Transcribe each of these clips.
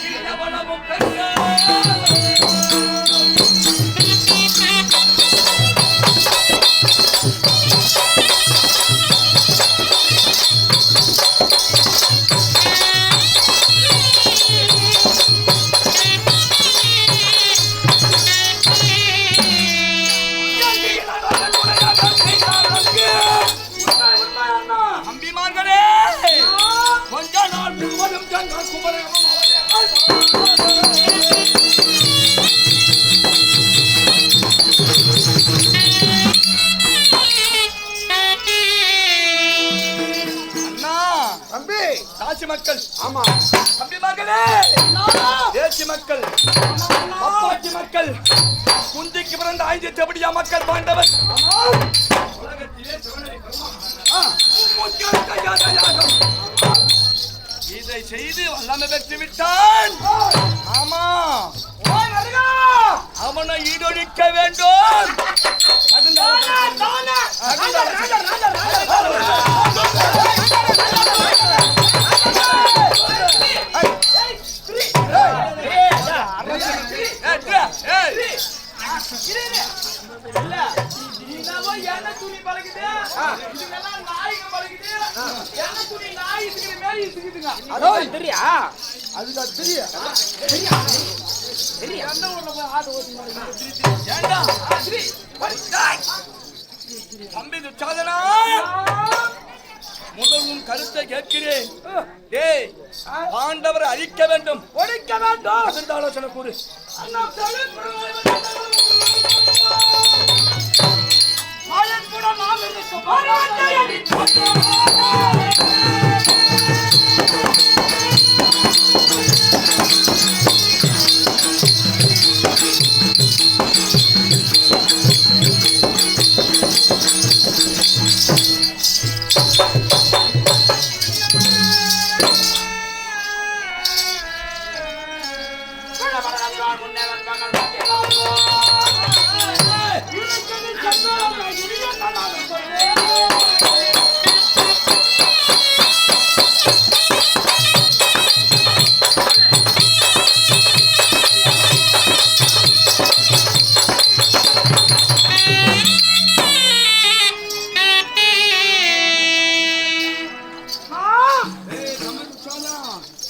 Chile volamos perdiendo. மக்கள். ஆமா. தம்பி மகளே தேசி மக்கள். அப்பாச்சி மக்கள். குந்திக்கு பிறந்த ஐந்து தெபடியா மக்கள் பாண்டவர். இதை செய்து வல்லமை பெற்று விட்டான். ஆமா. அவனை ஈடொழிக்க வேண்டும். தெரியும் ஏண்டா? டேய். தம்பி துச்சாதனா? முதல் உன் கருத்தை கேட்கிறேன். டேய் பாண்டவரை அழிக்க வேண்டும். ஒழிக்க வேண்டும். ஆலோசனை கூறு.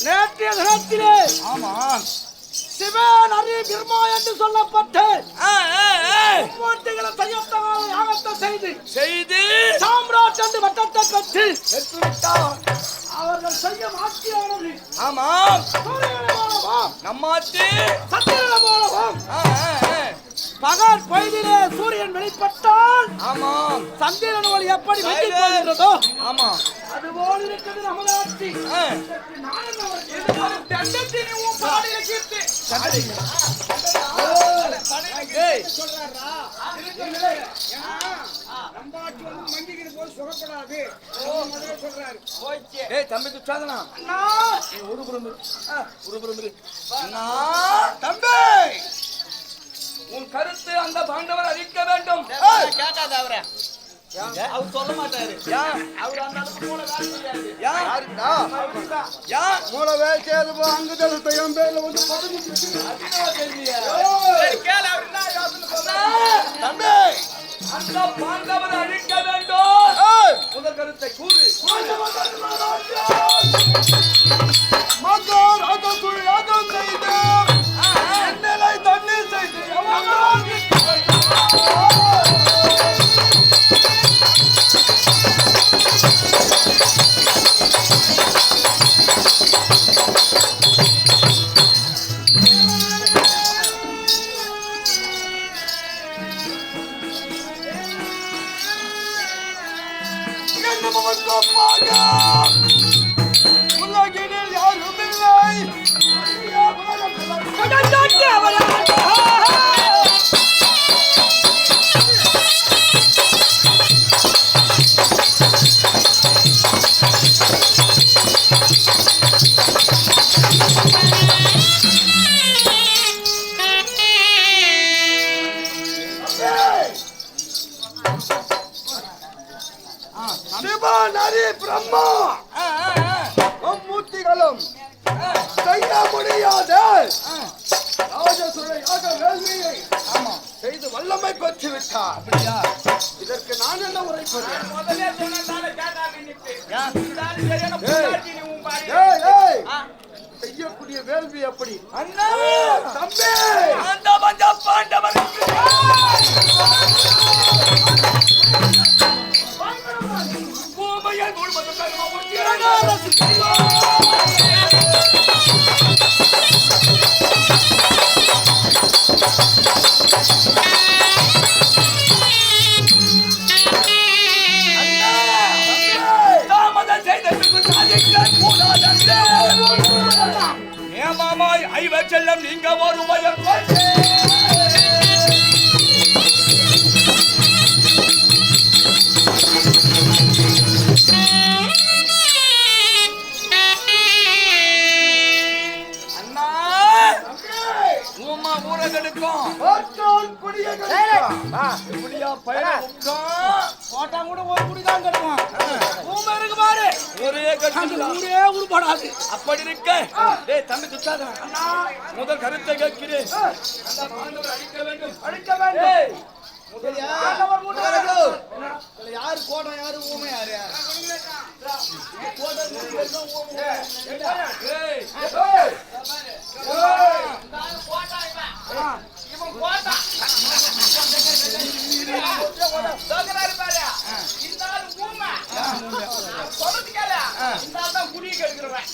நேற்றைய தினத்திலே ஆமா சிவன் அரி பிரம்மா என்று சொல்லப்பட்ட. மூர்த்திகளை செய்யத்தகாத யாகத்தை செய்து செய்து சாம்ராஜ் என்று வட்டத்தை பெற்று பெற்று விட்டான். அவர்கள் செய்ய மாற்றியானது ஆமாம் சூரியனை போலவும் நம்மாச்சு ஆ. பகல் சூரியன் வெளிப்பட்டால் ஆமாம் சந்திரன் ஒளி எப்படி வெட்டி போகிறதோ ஆமா அதுபோல் இருக்கிறது நமது ஆட்சி. ஆ. ஏய், ஏய், தம்பி துச்சாதனா? ஒரு புறம் ஒரு புறம் தம்பி! உன் கருத்து அந்த பாண்டவர் அழிக்க வேண்டும். கேட்காத அவரை. அவர் சொல்ல மாட்டாரு? அவர் அந்த அளவுக்கு மூளை வேலை செய்யாது? யாருடா ஏன்? மூளை வேலை செய்யாது போ அங்கு தளத்தை என் பேர்ல வந்து பதவி தம்பி. அந்த அழிக்க வேண்டும். முதல் கருத்தை கூறு. உலகினில் யாரும் இல்லை நரி பிரம்மா. மும்மூர்த்திகளும் செய்ய முடியாத. ராஜசுர யாக வேள்வியை செய்து வல்லமை பெற்று விட்டார் அப்படியா? இதற்கு நான் என்ன ஆ. செய்யக்கூடிய வேள்வி எப்படி? அண்ணா! தம்பி! அந்த பஞ்ச பாண்டவருக்கு பூமியை முழுவதும் அப்படி இருக்க. டேய் தம்பி துச்சாதா முதல் கருத்தை கேட்கிறேன். அழிக்க வேண்டும். அழிக்க யாரு கோட்டை யாரு ஊமை யாரு இவன் போட்டா சொல்றாரு பாரு இந்த ஆள் ஊமை சொல்றது கேளு இந்த ஆள் தான் குடியை கெடுக்கிறவன்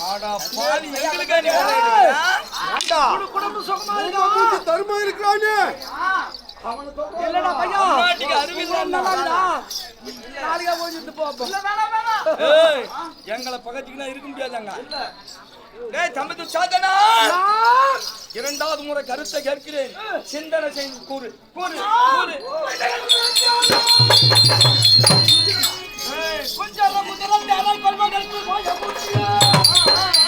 ஆடா பாவி எங்களுக்கா நீ உரையிடுறியா? குடும்பம் சுகமா ஊமை தர்மம் இருக்கிறானே இல்லடா பையன் பொண்டாட்டிக்கு அறிவில்லை நாளைக்கா போய் சுத்து போப்போம் இல்ல வேணாம் வேணாம் ஏய், எங்களை பகச்சிக்கினா இருக்க முடியாதாங்க? டேய் தம்பி துச்சாதனா இரண்டாவது முறை கருத்தை கேட்கிறேன். சிந்தனை செய்து கூறு. கூறு. கூறு. கொஞ்சம் முதலம் தேவை கொள்வதற்கு போய Yeah.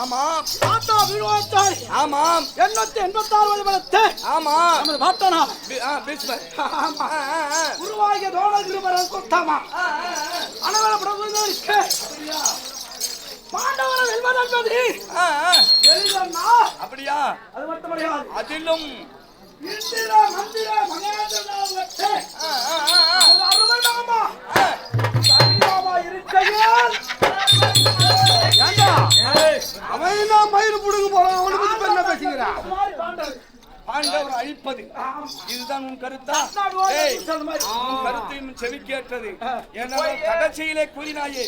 ஆமாம். தாத்தா விழுவாத்தாய் ஆமாம். எண்ணூத்தி எண்பத்தி ஆறு வழிபடத்தை ஆமாம். நமது பார்த்தனா. உருவாகிய தோழ திருமரன் கொத்தாமா அனவரப்பட பாண்டவரை வெல்வதென்பது. எளிதன்னா அப்படியா? அது மட்டும் கிடையாது அதிலும் இந்திர மந்திர அருமை நாமா இருக்கையில் ஏண்டா? அவன் தான் மயிறு புடுங்க போறான்? அவனை பத்தி என்ன பாண்டவர் அழிப்பது. இதுதான் உன் கருத்தா? கருத்தையும் செவிக்கேற்றது. ஏனென்றால் கடைசியிலே கூறினாயே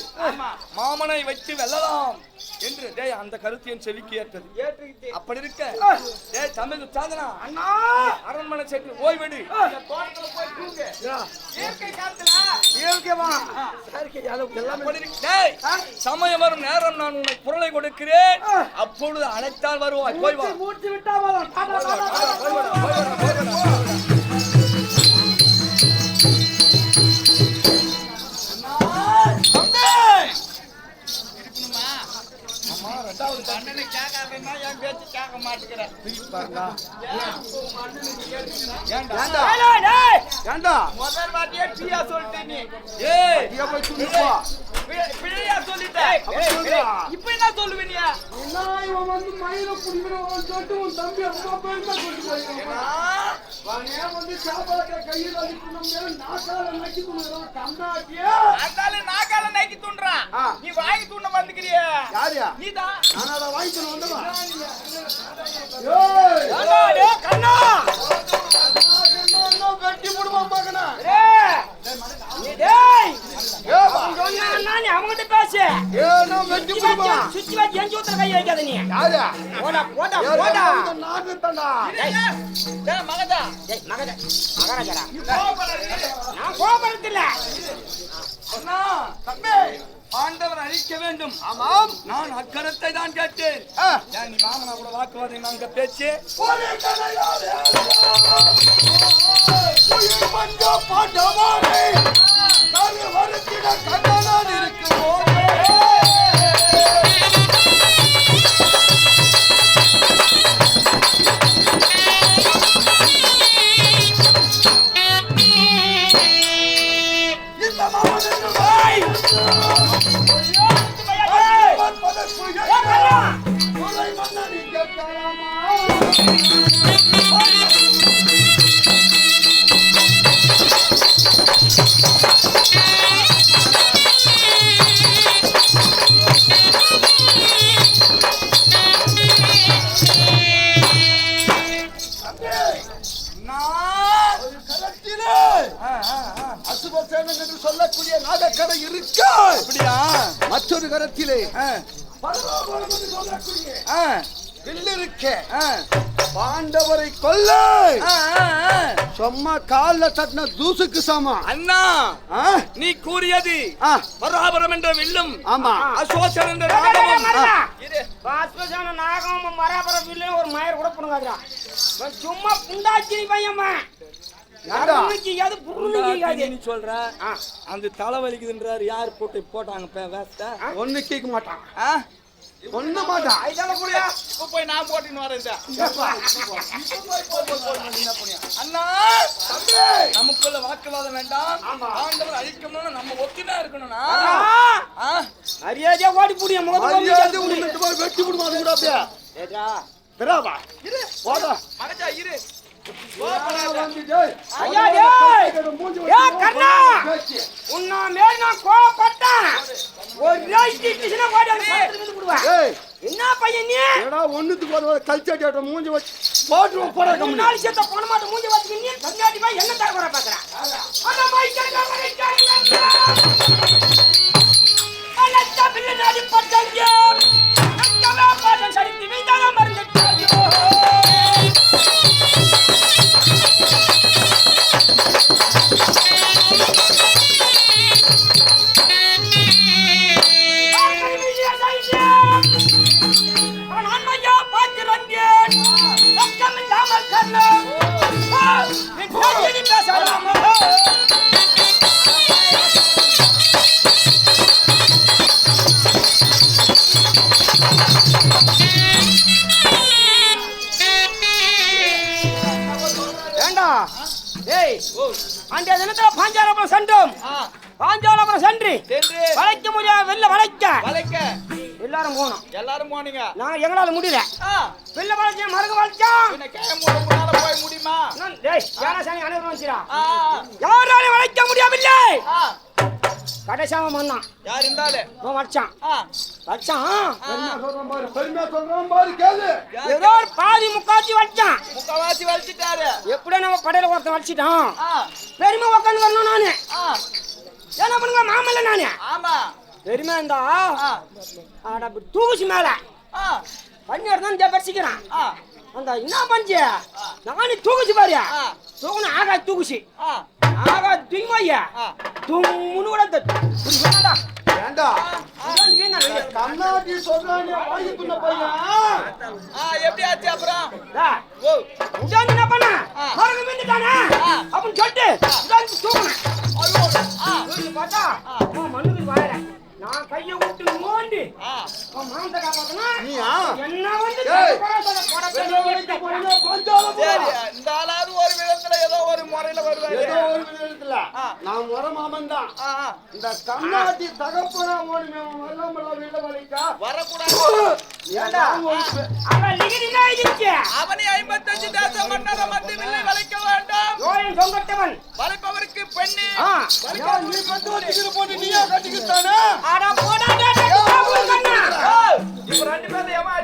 மாமனை வைத்து வெல்லலாம் என்று. டேய் அந்த கருத்தையும் செவிக்கேற்றது. அப்படி இருக்க? டேய் தமிழ் சாதனா அண்ணா! அரண்மனை சென்று ஓய்வெடு. சமயம் வரும் நேரம். நான் உனக்கு குரலை கொடுக்கிறேன். அப்பொழுது அழைத்தால் வருவாய். போய் மூச்சு விட்டா ¡Ahí va! ¡Ahí va! அந்தால நாக்கால நைக்கி தூண்டுறான். ஆ. நீ வாங்கி தூண்ட வந்துக்கிறியே. யாரியா நீதான். நான் அதை வாங்கிக்கணும் வந்தவா கண்ணா, டேய், டேய். நீ டேய். அவன்கிட்ட பேசு. சுத்தி வச்சு, என் சூத்துல கை வைக்காத நீ. போடா, போடா, போடா. மகதா. மகதா. நான் கோபப்படுத்தில்ல. அண்ணா தம்பி ஆண்டவர் அழிக்க வேண்டும் ஆமாம் நான் அக்கரத்தை தான் கேட்டேன் ஆ. ஏன் நீ மாமனா கூட வாக்குவாதம் நாங்க பேச்சு கண்ணனால் கரு இருக்க ஆ, பாண்டவரை கொல்ல. சும்மா கால்ல தட்டின தூசுக்கு சமம். அண்ணா ஆ? நீ கூறியது பராபரம் என்ற வில்லும் ஆமா. அசோசன் என்ற ராகவம் ஆ. பாஸ்பசான நாகம் மராபர வில்லு ஒரு மயர் கூட பண்ணுங்காதுடா இவன் சும்மா புண்டாச்சி பையம்மா. சொல்ற? அந்த தலை வலிக்குதுன்றாரு யார் போட்டு போட்டாங்க பே- வேஸ்ட ஒண்ணு கேட்க மாட்டான். ஆ? ஒண்ணு மாட்டான் இப்ப போய் நான் போட்டுன்னு வரேன் அண்ணா! நமக்குள்ள வாக்குவாதம் வேண்டாம். ஆண்டவர் அழிக்கணும்னு நம்ம ஒத்துமையா இருக்கணும்னா ஆ? மரியாதையா ஓடி புடிய மரியாதை முகத்தை உன்னிட்டு போய் வெட்டி அது கூட அப்படியே? திராவா போடா மகஜா இரு. வச்சு. உன்ன மேல நான் கோவப்பட்டேன் ஒரு ஓடி விடுவேன் என்ன பையன் நீ? ஏடா ஒண்ணுத்துக்கு ஒரு மூஞ்சி வச்சு போன மாட்டேன் மூஞ்சி வச்சுக்க நீ கண்ணாடி போய் என்ன தர வர பாக்குறேன் அந்த மைக்கங்க மைக்கங்க அலத்த பிள்ளை நாடி பட்டங்க. ஏண்டா? ஏய் அந்த தினத்துல எல்லாரும் போனோம் எல்லாரும் போனீங்க. நாங்க எங்களால முடியல. ஆ, வெளில வளைச்ச மருகு முன்னால போய் முடியுமா? நான் டேய் யாரா சாமி அனைவரும் ஆ, யாராலையும் வளைக்க முடியவில்லை. கடைசாம மண்ணான் யார் வச்சான் வச்சான் பெருமையா சொல்றான் பாரு, பெருமையா சொல்றான் பாரு, கேளு. ஏதோ ஒரு பாதி முக்காச்சி வச்சான் முக்காவாசி வலிச்சிட்டாரு எப்படியோ நம்ம கடையில ஒருத்தன் வச்சுட்டான் பெருமை உட்காந்து வரணும் நானு. என்ன பண்ணுங்க? மாமல்ல நானு. ஆமா. பெருமை இருந்தா இப்படி தூசி மேல. பன்னீர் தான் ஜபரிசிக்கிறான் அந்த என்ன பஞ்சு? நானே தூக்குச்சு பாரு. தூக்குன ஆகா தூக்குச்சு. ஆகா தூய்மையா ஆ. தும்முன்னு கூட வேணாம்டா. ஏண்டா. கண்ணாடி சொல்றானே, வாங்கி துண்ண பையன். ஆ, எப்படி ஆச்சு அப்புறம்? ஓ. என்ன பண்ண? மருந்து. அப்படின்னு சொல்லிட்டு பார்த்தா, மண்ணுக்கு வாயில. நான் கையை விட்டு அவன் மானத்தை காப்பாத்தனா? என்ன வந்து இந்த ஆளாவது ஒரு விதத்துல ஏதோ ஒரு முறையில வருவாரு. ஏதோ ஒரு விதத்துல. நான் முறை மாமன் தான். இந்த கண்ணாடி தகப்பனா ஓடி வரக்கூடாது. அவன் ஐம்பத்தஞ்சு தேசம் மன்னர் மத்தியில் வளைக்க வேண்டாம் சொங்கட்டவன். வளைப்பவருக்கு பெண்ணு போட்டு நீயா கட்டிக்கிட்டானே காபூல் கண்ணா. இப்ப ரெண்டு பேரும் ஏமா